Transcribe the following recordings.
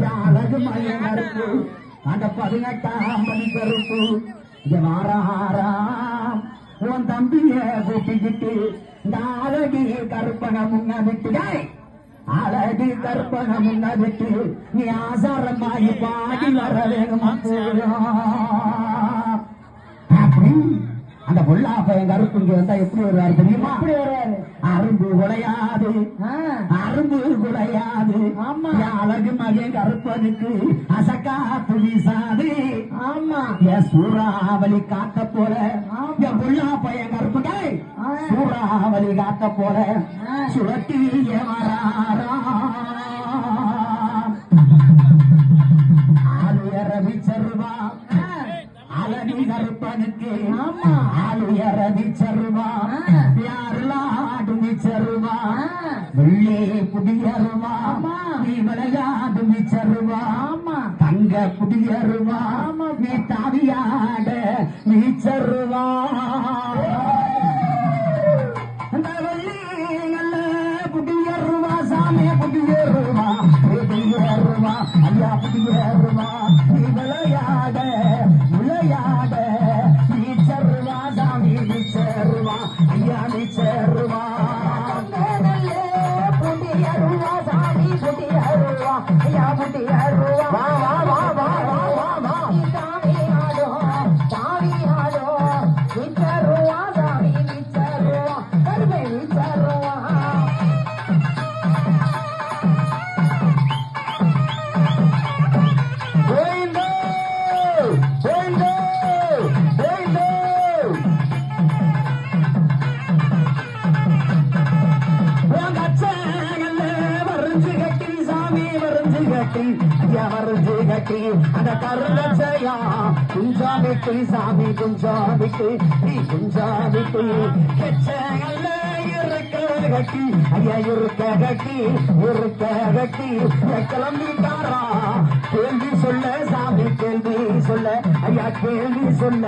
யாழகு மலை கருப்பு அந்த பதினெட்டாம் மணி கருப்பு இங்க வாராராம். உன் தம்பிய கூட்டிக்கிட்டு இந்த அழகி கருப்பன முன்ன விட்டு டேய், அழகி கருப்பன முன்ன விட்டு நீ ஆசாரமாயி பாடி வர வேணும் அந்த பொல்லா பையன் கருப்பு இங்க வந்தா எப்படி வருவாரு தெரியுமா? அரும்பு குலையாது அரும்பு குலையாது ஆமா. அழகு மகன் கருப்பனுக்கு அசக்கா புலிசாது ஆமா. என் சூறாவளி காத்த போல. என் புள்ளா பையன் கருப்புடே ஆ. சூறாவளி காத்த போல. சுழட்டி வராரா. ஆளடி கருப்பனுக்கு ஆள் உயரதி சருவா யாருலாம் ஆடுமி சருவா உள்ளே புதியருவா நீ விளையாடுமி சருவா தங்க புதியருவா நீ தாவியாட நீ சருவா ಸಿಗಟಿ ಯಾರು ಸಿಗಟಿ ಅದ ಕರ್ಣ ಜಯ ಕುಂಜಾಬಿಟ್ಟು ಸಾಮಿ ಕುಂಜಾಬಿಟ್ಟು ಈ ಕುಂಜಾಬಿಟ್ಟು ಕೆಚ್ಚಲ್ಲ கட்டி ஐயா இருக்க கட்டி இருக்க கட்டி. கிளம்பிட்டாரா கேள்வி சொல்ல சாமி கேள்வி சொல்ல ஐயா கேள்வி சொல்ல.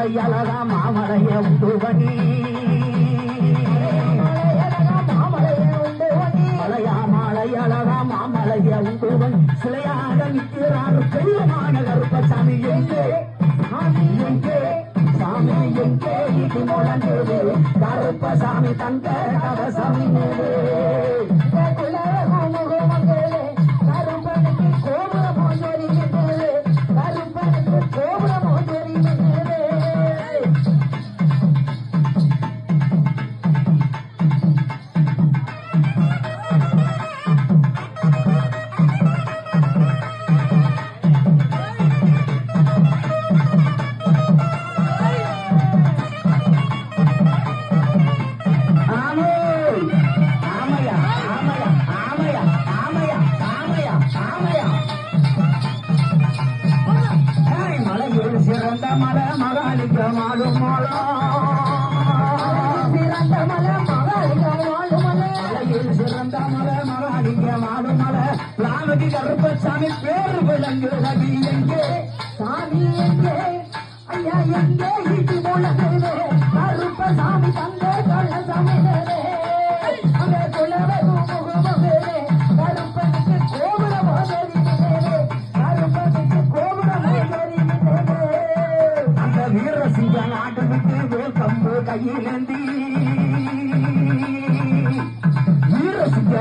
மலையா மாமலைய உண்டுவனி மலையா மலை மாமலைய உண்டுவன். சிலையாக நிற்கிறார் பெரியமான கருப்பசாமி. எங்கே? சாமி எங்கே? சாமி எங்கே? இது முழங்குது. கருப்பசாமி தங்க கவசமி மேலே. பிறந்த மல மகாலிக்க மாலும் மலா. பிறந்த மல மகாலிக்க மாலும் மலையில் சிறந்த மல மகாலிக்க கருப்பசாமி பேர் விளங்கு ரவி எங்கே? சாமி எங்கே? ஐயா எங்கே? கையிலேந்தி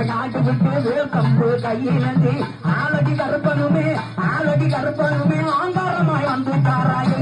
நாட்டு விட்டு வேல்கம்பு கையிலேந்தி. ஆளடி கருப்பனுமே ஆளடி கருப்பனுமே ஆங்காரமாய் வந்துட்டாராயே